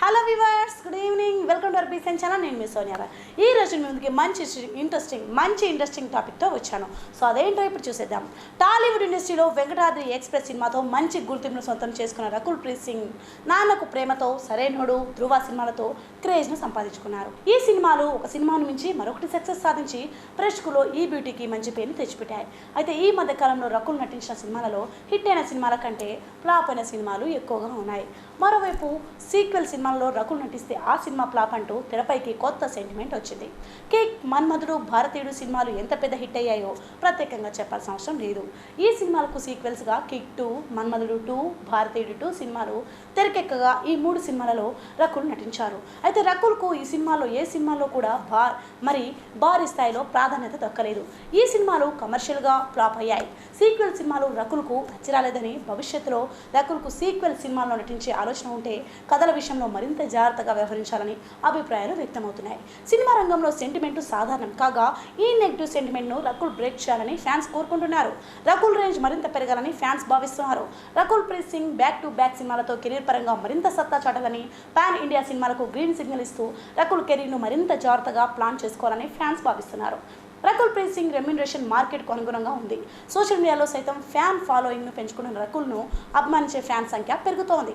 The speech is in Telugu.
Hello viewers good evening welcome డర్ BCN channel నేను మీ సోనియా ఈ రోజు మీ ముందుకి మంచి ఇంట్రెస్టింగ్ మంచి ఇంట్రెస్టింగ్ టాపిక్తో వచ్చాను. సో అదేంటో ఇప్పుడు చూసేద్దాం. టాలీవుడ్ ఇండస్ట్రీలో వెంకటాద్రి ఎక్స్ప్రెస్ సినిమాతో మంచి గుర్తింపును సొంతం చేసుకున్న రకుల్ ప్రీత్ సింగ్ నాన్నకు ప్రేమతో సరైనడు ధృవ సినిమాలతో క్రేజ్ను సంపాదించుకున్నారు. ఈ సినిమాలు ఒక సినిమాను మించి మరొకటి సక్సెస్ సాధించి ప్రేక్షకులు ఈ బ్యూటీకి మంచి పేరుని తెచ్చిపెట్టాయి. అయితే ఈ మధ్య కాలంలో రకుల్ నటించిన సినిమాలలో హిట్ అయిన సినిమాల కంటే ఫ్లాప్ అయిన సినిమాలు ఎక్కువగా ఉన్నాయి. మరోవైపు సీక్వెల్ సినిమా సినిమాల్లో రకుల్ నటిస్తే ఆ సినిమా ఫ్లాప్ అంటూ తెరపైకి కొత్త సెంటిమెంట్ వచ్చింది. కేక్ మన్మధుడు భారతీయుడు సినిమాలు ఎంత పెద్ద హిట్ అయ్యాయో ప్రత్యేకంగా చెప్పాల్సిన అవసరం లేదు. ఈ సినిమాలకు సీక్వెల్స్గా Kick two Manmadhudu two Bharateeyudu two సినిమాలు తెరకెక్కగా ఈ మూడు సినిమాలలో రకుల్ నటించారు. అయితే రకుల్కు ఈ సినిమాలో ఏ సినిమాలో కూడా భా మరి భారీ స్థాయిలో ప్రాధాన్యత దక్కలేదు. ఈ సినిమాలు కమర్షియల్గా ఫ్లాప్ అయ్యాయి. సీక్వెల్ సినిమాలు రకుల్కు నచ్చిరాలేదని భవిష్యత్తులో రకుల్కు సీక్వెల్ సినిమాల్లో నటించే ఆలోచన ఉంటే కథల విషయంలో మరింత జాగ్రత్తగా వ్యవహరించాలని అభిప్రాయాలు వ్యక్తమవుతున్నాయి. సినిమా రంగంలో సెంటిమెంట్ సాధారణం కాగా ఈ నెగిటివ్ సెంటిమెంట్ను రకుల్ బ్రేక్ చేయాలని ఫ్యాన్స్ కోరుకుంటున్నారు. రకుల్ రేంజ్ మరింత పెరగాలని ఫ్యాన్స్ భావిస్తున్నారు. Rakul Preet Singh back to back సినిమాలతో కెరీర్ పరంగా మరింత సత్తా చాటాలని పాన్ ఇండియా సినిమాలకు గ్రీన్ సిగ్నల్ ఇస్తూ రకుల్ కెరీర్ను మరింత జాగ్రత్తగా ప్లాన్ చేసుకోవాలని ఫ్యాన్స్ భావిస్తున్నారు. రకుల్ ప్రీత్ సింగ్ రెమ్యునరేషన్ మార్కెట్కు అనుగుణంగా ఉంది. సోషల్ మీడియాలో సైతం ఫ్యాన్ ఫాలోయింగ్ను పెంచుకున్న రకుల్ను అభిమానించే ఫ్యాన్ సంఖ్య పెరుగుతోంది.